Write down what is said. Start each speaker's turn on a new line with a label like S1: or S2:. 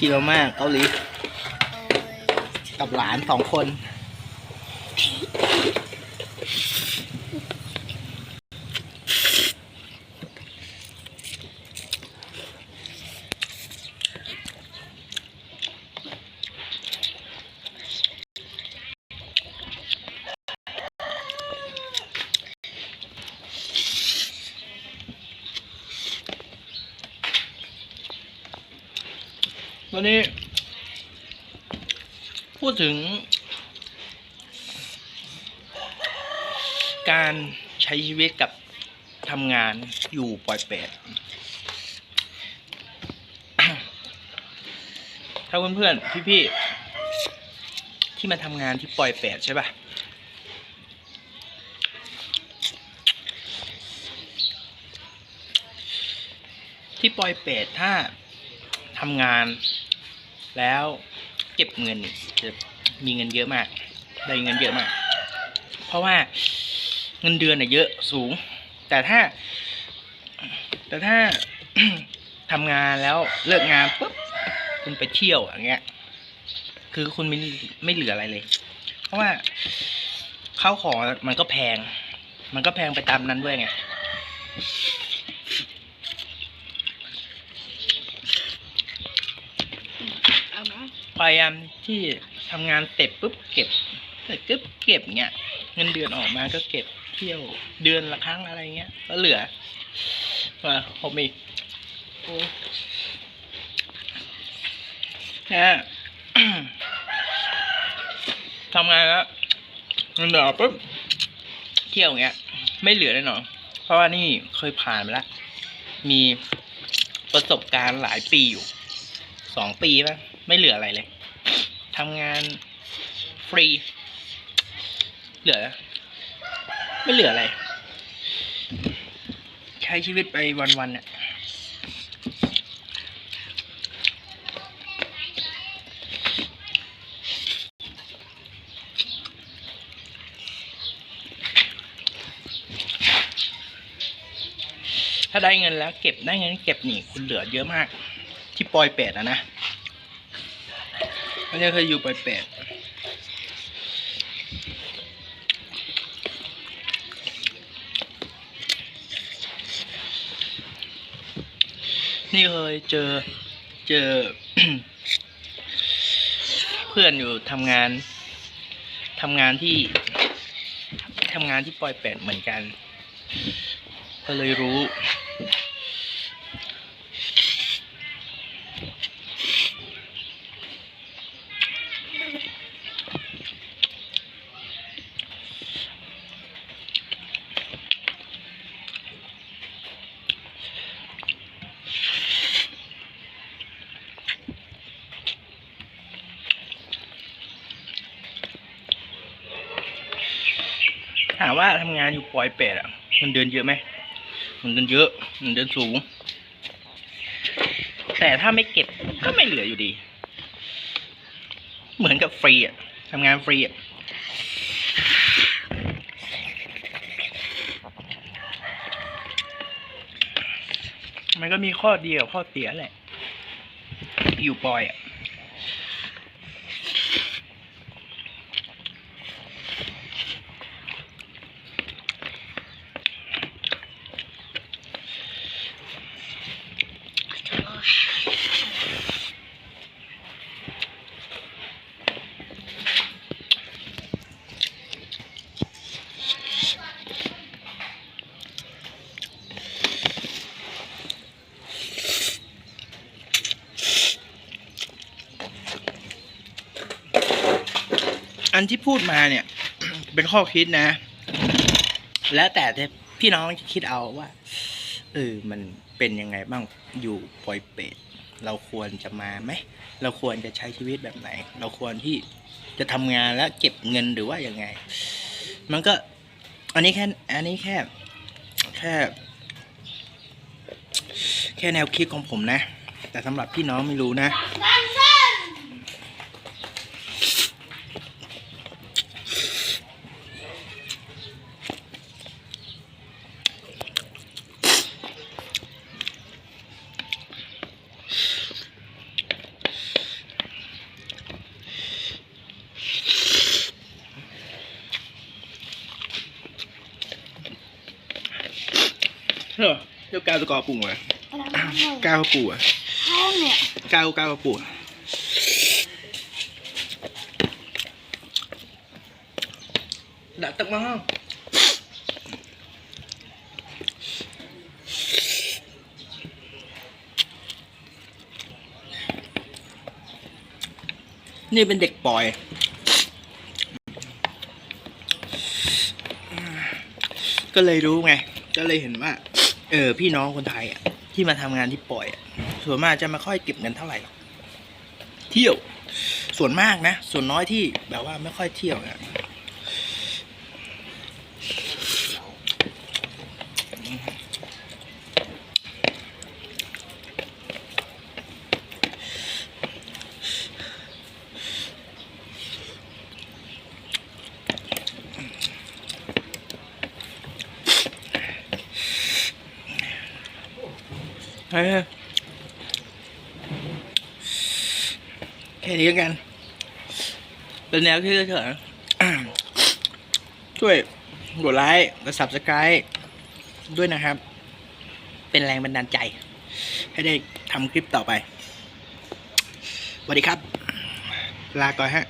S1: กินมาม่าเกาหลีกับหลานสองคน วันนี้ พูดถึง การใช้ชีวิตกับทำงานอยู่ปล่อยเป็ดถ้าเพื่อนๆพี่ๆที่มาทำงานที่ปล่อยเป็ดใช่ปะที่ปล่อยเป็ดถ้าทำงาน แล้วเก็บเงินจะมีเงินเยอะมาก ได้เงินเยอะมาก เพราะว่าเงินเดือนเน่ะเยอะสูง แต่ถ้า แต่ถ้าทำงานแล้วเลิกงานปุ๊บคุณไปเที่ยวอย่างเงี้ย คือคุณไม่ไม่เหลืออะไรเลย เพราะว่าข้าวของมันก็แพง มันก็แพงไปตามนั้นด้วยไง
S2: เอามา
S1: พยายามที่ทำงานเสร็จปุ๊บเก็บเสร็จปุ๊บเก็บเงี้ยเงินเดือนออกมาก็เก็บเที่ยวเดือนละครั้งอะไรเงี้ยก็เหลือมาผมอีกนะทำงานแล้วเงินเดือนออกปุ๊บเที่ยวเงี้ย ไม่เหลือแน่นอนเพราะว่านี่เคยผ่านมาแล้วมีประสบการณ์หลายปีอยู่สองปีป่ะ ไม่เหลืออะไรเลยทำงานฟรี เหลือ ไม่เหลืออะไร ใช้ชีวิตไปวันๆเนี่ยถ้าได้เงินแล้วเก็บได้เงินเก็บนี่คุณเหลือเยอะมาก ที่ปอยเป็ดอะนะ ไม่ได้เคยอยู่ปอยเป็ดนี่เคยเจอเจอ เพื่อนอยู่ทำงานทำงานที่ทำงานที่ปอยเป็ดเหมือนกัน ก็เลยรู้ ถามว่าทำงานอยู่ปอยเป็ดอะเงินเดือนเยอะไหมเงินเดือนเยอะเงินเดือนสูง แต่ถ้าไม่เก็บก็ไม่เหลืออยู่ดี เหมือนกับฟรีอะทำงานฟรีอะมันก็มีข้อดีกับข้อเสียแหละ อยู่ปอยอะ อันที่พูดมาเนี่ย เป็นข้อคิดนะ แล้วแต่พี่น้องจะคิดเอาว่าเออมันเป็นยังไงบ้างอยู่ปอยเป็ดเราควรจะมาไหมเราควรจะใช้ชีวิตแบบไหน เราควรที่จะทำงานแล้วเก็บเงินหรือว่ายังไง มันก็ อันนี้แค่อันนี้แค่ แค่ แค่แนวคิดของผมนะ แต่สำหรับพี่น้องไม่รู้นะ เจ้าก้าวตะกอปุ่งเหรอ
S2: อะไรมาหน่อย
S1: ก้าวปู่อะ
S2: ห้องเนี่ย
S1: ก้าวก้าวปู่ดัดตักมาห้องนี่เป็นเด็กปล่อยก็เลยรู้ไง ก็เลยเห็นว่า เออพี่น้องคนไทยอะที่มาทำงานที่ปล่อยอะส่วนมากจะไม่ค่อยเก็บเงินเท่าไหร่หรอกเที่ยว ส่วนมากนะ ส่วนน้อยที่แบบว่าไม่ค่อยเที่ยวนะ แค่นี้กัน เป็นแนวที่เฉยช่วยกดไลค์กด subscribe ด้วยนะครับ เป็นแรงบันดาลใจ ให้ได้ทำคลิปต่อไปสวัสดีครับ ลาก่อนฮะ